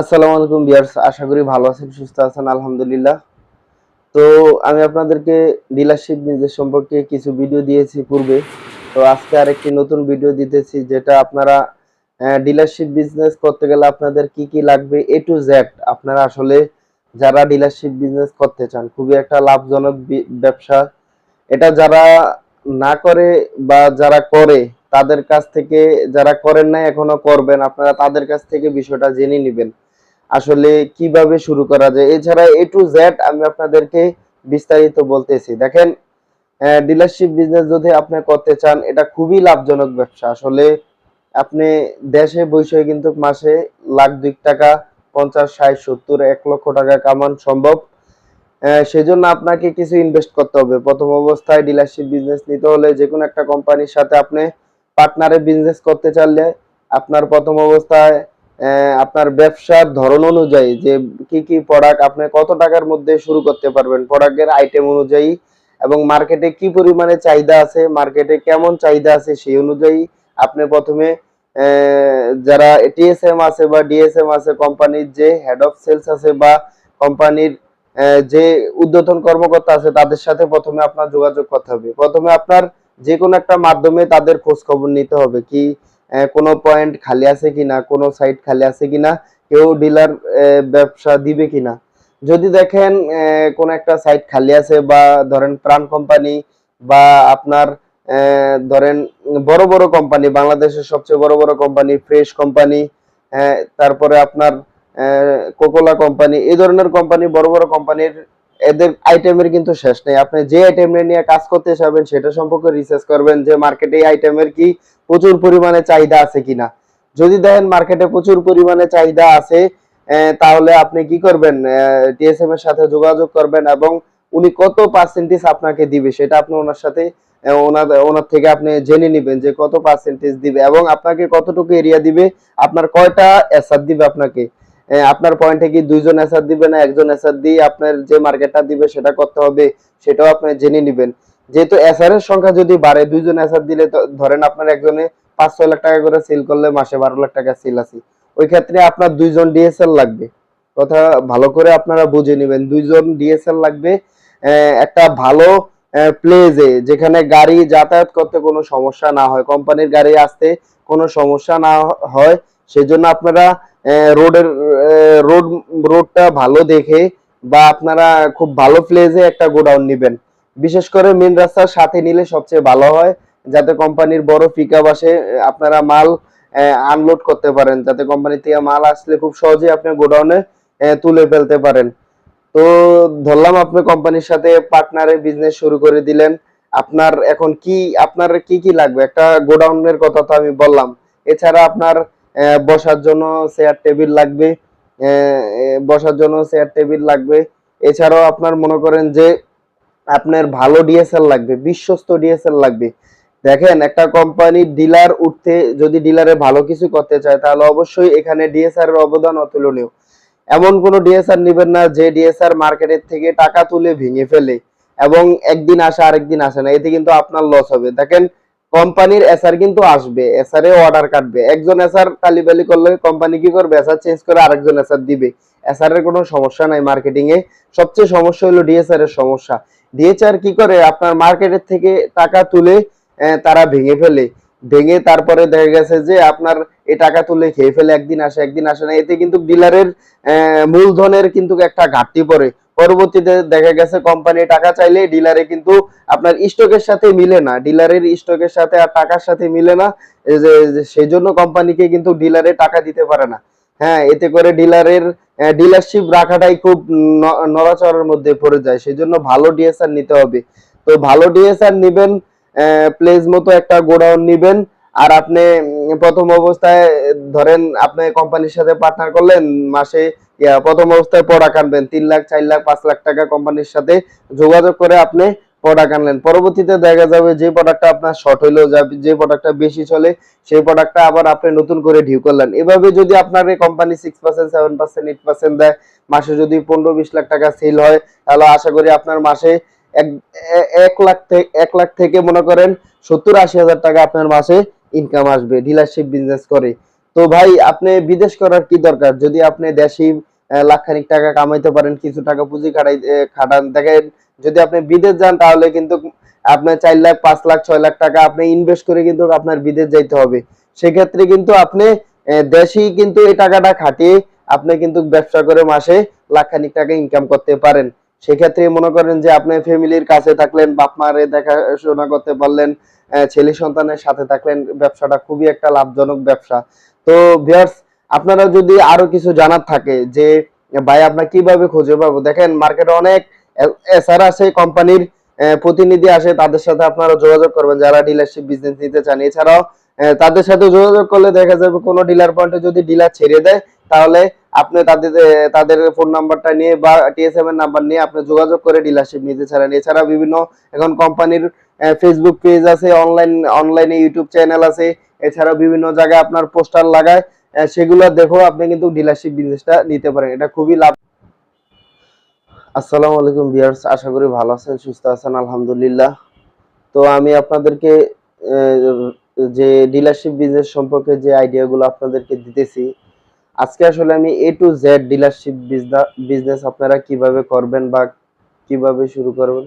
আসসালামু আলাইকুম বিয়ার্স আশা করি ভালো আছেন, সুস্থ আছেন, আলহামদুলিল্লাহ। তো আমি আপনাদেরকে ডিলারশিপ বিজনেস সম্পর্কে কিছু ভিডিও দিয়েছি পূর্বে। তো আজকে আরেকটি নতুন ভিডিও দিতেছি, যেটা আপনারা ডিলারশিপ বিজনেস করতে গেলে আপনাদের কি কি লাগবে এ টু জেড আপনারা আসলে যারা ডিলারশিপ বিজনেস করতে চান, খুবই একটা লাভজনক ব্যবসা। এটা যারা না করে বা যারা করে, তাদের কাছ থেকে, যারা করেন নাই, এখনও করবেন, আপনারা তাদের কাছ থেকে বিষয়টা জেনে নেবেন। আসলে কীভাবে শুরু করা যায়? এছাড়া এ টু জেড আমি আপনাদেরকে বিস্তারিত বলতেছি। দেখেন ডিলারশিপ বিজনেস যদি আপনি করতে চান, এটা খুবই লাভজনক ব্যবসা। আসলে আপনি দেশে বসে কিন্তু মাসে লাখ দুই টাকা, পঞ্চাশ, ষাট, সত্তর, এক লক্ষ টাকা কামান সম্ভব। সেজন্য আপনাকে কিছু ইনভেস্ট করতে হবে। প্রথম অবস্থায় ডিলারশিপ বিজনেস নিতে হলে যে কোনো একটা কোম্পানির সাথে আপনি পার্টনারে বিজনেস করতে চাইলে আপনার প্রথম অবস্থায় আপনার ব্যবসার ধরন অনুযায়ী যে কি কি প্রোডাক্ট আপনি কত টাকার মধ্যে শুরু করতে পারবেন প্রোডাক্টের আইটেম অনুযায়ী এবং মার্কেটে কি পরিমাণে চাহিদা আছে মার্কেটে কেমন চাহিদা আছে সেই অনুযায়ী আপনি প্রথমে যারা টিএসএম আছে বা ডিএসএম আছে কোম্পানির যে হেড অফ সেলস আছে বা কোম্পানির যে উদ্বোধন কর্মকর্তা আছে, তাদের সাথে প্রথমে আপনার যোগাযোগ করতে হবে। প্রথমে আপনার যে কোনো একটা মাধ্যমে তাদের খোঁজ খবর নিতে হবে কি কোনো পয়েন্ট খালি আছে কিনা, কোনো সাইট খালি আছে কিনা, কেউ ডিলার ব্যবসা দিবে কিনা। যদি দেখেন কোনো একটা সাইট খালি আছে বা ধরেন প্রাণ কোম্পানি বা আপনার ধরেন বড় বড় কোম্পানি বাংলাদেশের সবচেয়ে বড় বড় কোম্পানি ফ্রেশ কোম্পানি তারপরে আপনার কোকোলা কোম্পানি এই ধরনের কোম্পানি বড় বড় কোম্পানির এদের আইটেমের কিন্তু শেষ নেই। আপনি যে আইটেম নিয়ে কাজ করতে চাবেন সেটা সম্পর্কে রিসার্চ করবেন যে মার্কেটে আইটেমের কি প্রচুর পরিমাণে চাহিদা আছে কিনা। যদি দেখেন মার্কেটে প্রচুর পরিমাণে চাহিদা আছে তাহলে আপনি কি করবেন? টিএসএম এর সাথে যোগাযোগ করবেন এবং উনি কত পার্সেন্টেজ আপনাকে দিবে, সেটা আপনি ওনার সাথে ওনার ওনার থেকে আপনি জেনে নেবেন যে কত পার্সেন্টেজ দিবে এবং আপনাকে কতটুকু এরিয়া দিবে, আপনার কয়টা এসার দিবে আপনাকে। আপনার পয়েন্টে কি দুইজন এসার দিবে না একজন এসার দিয়ে আপনার যে মার্কেটটা দিবে সেটা করতে হবে, সেটাও আপনি জেনে নেবেন। যেহেতু এসার এর সংখ্যা যদি বাড়ে, দুইজন এসার দিলে ধরেন আপনার একজনে পাঁচ, ছয় লাখ টাকা করে সেল করলে মাসে বারো লাখ টাকা সেল আছে। ওই ক্ষেত্রে আপনার দুইজন ডিএসএল লাগবে। কথা ভালো করে আপনারা বুঝে নেবেন। দুইজন ডিএসএল লাগবে। একটা ভালো প্লেজে যেখানে গাড়ি যাতায়াত করতে কোনো সমস্যা না হয়। কোম্পানির গাড়ি আসতে কোনো সমস্যা না হয়। সেজন্য আপনারা রোডের রোড, রোডটা ভালো দেখে বা আপনারা খুব ভালো প্লেসে একটা গোডাউন নেবেন। বিশেষ করে মেন রাস্তার সাথে নিলে সবচেয়ে ভালো হয়, যাতে কোম্পানির বড় পিক আসে, আপনারা মাল আনলোড করতে পারেন। যাতে কোম্পানি থেকে মাল আসলে খুব সহজে আপনি গোডাউনে তুলে ফেলতে পারেন। তো ধরলাম আপনি কোম্পানির সাথে পার্টনারে বিজনেস শুরু করে দিলেন। আপনার এখন কি, আপনার কি কি লাগবে? একটা গোডাউনের কথা তো আমি বললাম। এছাড়া আপনার বসার জন্য চেয়ার টেবিল লাগবে। বসার জন্য চেয়ার টেবিল লাগবে। এছাড়াও আপনার মনে করেন যে আপনার ভালো ডিএসএল লাগবে, বিশ্বস্ত ডিএসএল লাগবে। দেখেন, একটা কোম্পানির ডিলার উঠতে, যদি ডিলারে ভালো কিছু করতে চায়, তাহলে অবশ্যই এখানে ডিএসআর এর অবদান অতুলনীয়। এমন কোন ডিএসআর নেবেন না, যে ডিএসআর মার্কেটের থেকে টাকা তুলে ভেঙে ফেলে এবং একদিন আসে, আরেকদিন আসে না। এতে কিন্তু আপনার লস হবে। দেখেন কোম্পানির এসআর কিন্তু আসবে এসআর এ অর্ডার কাটবে। একজন এসআর তালিবালি করলে কোম্পানি কি করবে? এসআর চেঞ্জ করে আরেকজন এসআর দিবে। এসআর এর কোনো সমস্যা নাই মার্কেটিং এ। সবচেয়ে সমস্যা হলো ডিএসআর এর সমস্যা। ডিএসআর কি করে? আপনার মার্কেটের থেকে টাকা তুলে তারা ভেঙে ফেলে। ভেঙে তারপরে দেখা গেছে যে আপনার এই টাকা তুলে খেয়ে ফেলে, একদিন আসে একদিন আসে না। এতে কিন্তু ডিলারের মূলধনের কিন্তু একটা ঘাটতি পড়ে। পরবর্তীতে দেখা গেছে কোম্পানি টাকা চাইলে ডিলারে কিন্তু আপনার স্টকের সাথে মিলে না। ডিলারের স্টকের সাথে আর টাকার সাথে মিলে না। সেই জন্য কোম্পানিকে কিন্তু ডিলারে টাকা দিতে পারে না। হ্যাঁ এতে করে ডিলারের ডিলারশিপ রাখাটাই খুব নড়াচড়ার মধ্যে পড়ে যায়। সেই জন্য ভালো ডিএসআর নিতে হবে। তো ভালো ডিএসআর নিবেন প্লেস মতো একটা গোডাউন নিবেন। আর আপনি প্রথম অবস্থায়, ধরেন আপনি কোম্পানির সাথে পার্টনার করলেন, মাসে প্রথম অবস্থায় প্রোডাক্ট আনবেন, তিন লাখ, চার লাখ, পাঁচ লাখ টাকা কোম্পানির সাথে যোগাযোগ করে আপনি প্রোডাক্ট আনলেন। পরবর্তীতে দেখা যাবে যে প্রোডাক্টটা আপনার শর্ট হইল যা- প্রোডাক্টটা বেশি চলে, সেই প্রোডাক্টটা আবার আপনি নতুন করে ডিউ করলেন। এভাবে যদি আপনার company six percent seven percent eight percent দেয়, মাসে যদি পনেরো, বিশ লাখ টাকা সেল হয়, তাহলে আশা করি আপনার মাসে এক লাখ থেকে এক লাখ থেকে মনে করেন সত্তর, আশি হাজার টাকা আপনার মাসে ইনকাম আসবে ডিলারশিপ বিজনেস করে। তো ভাই আপনি বিদেশ করার কি দরকার? যদি আপনি দেশি আহ, লাখখানিক টাকা কামাইতে পারেন কিছু টাকা পুঁজি খাটাই খাটান। দেখেন যদি আপনি বিদেশ যান তাহলে কিন্তু আপনার চার লাখ পাঁচ লাখ ছয় লাখ টাকা আপনি ইনভেস্ট করে কিন্তু আপনার বিদেশ যাইতে হবে। সেক্ষেত্রে কিন্তু আপনি দেশেই কিন্তু এই টাকাটা খাটিয়ে আপনি কিন্তু ব্যবসা করে মাসে লাখখানিক টাকা ইনকাম করতে পারেন। সেক্ষেত্রে মনে করেন যে আপনি ফ্যামিলির কাছে থাকলেন, বাপ মারে দেখাশোনা করতে পারলেন ছেলে সন্তানের সাথে থাকলেন, ব্যবসাটা খুবই একটা লাভজনক ব্যবসা। তো ভিউয়ার্স আপনারা যদি আরও কিছু জানার থাকে যে, ভাই আপনার কীভাবে খুঁজে পাবো? দেখেন মার্কেটে অনেক এসআর আছে, কোম্পানির প্রতিনিধি আসে, তাদের সাথে আপনারা যোগাযোগ করবেন, যারা ডিলারশিপ বিজনেস নিতে চান। এছাড়াও তাদের সাথে যোগাযোগ করলে দেখা যাবে কোনো ডিলার পয়েন্টে যদি ডিলার ছেড়ে দেয় তাহলে আপনি তাদের তাদের ফোন নাম্বারটা নিয়ে বা টিএসএম এর নাম্বার নিয়ে আপনি যোগাযোগ করে ডিলারশিপ নিতে ছাড়েন এছাড়া বিভিন্ন এখন কোম্পানির ফেসবুক পেজ আছে অনলাইন অনলাইনে ইউটিউব চ্যানেল আছে এছাড়া বিভিন্ন জায়গায় আপনার পোস্টার লাগায় সেগুলো দেখো আপনি কিন্তু ডিলারশিপ বিজনেসটা নিতে পারেন। এটা খুবই লাভ। আসসালামু আলাইকুম ভিউয়ার্স আশা করি ভালো আছেন, সুস্থ আছেন, আলহামদুলিল্লাহ। তো আমি আপনাদেরকে যে ডিলারশিপ বিজনেস সম্পর্কে যে আইডিয়াগুলো আপনাদেরকে দিতেছি আজকে আসলে আমি A to Z dealership business আপনারা কীভাবে করবেন বা কীভাবে শুরু করবেন?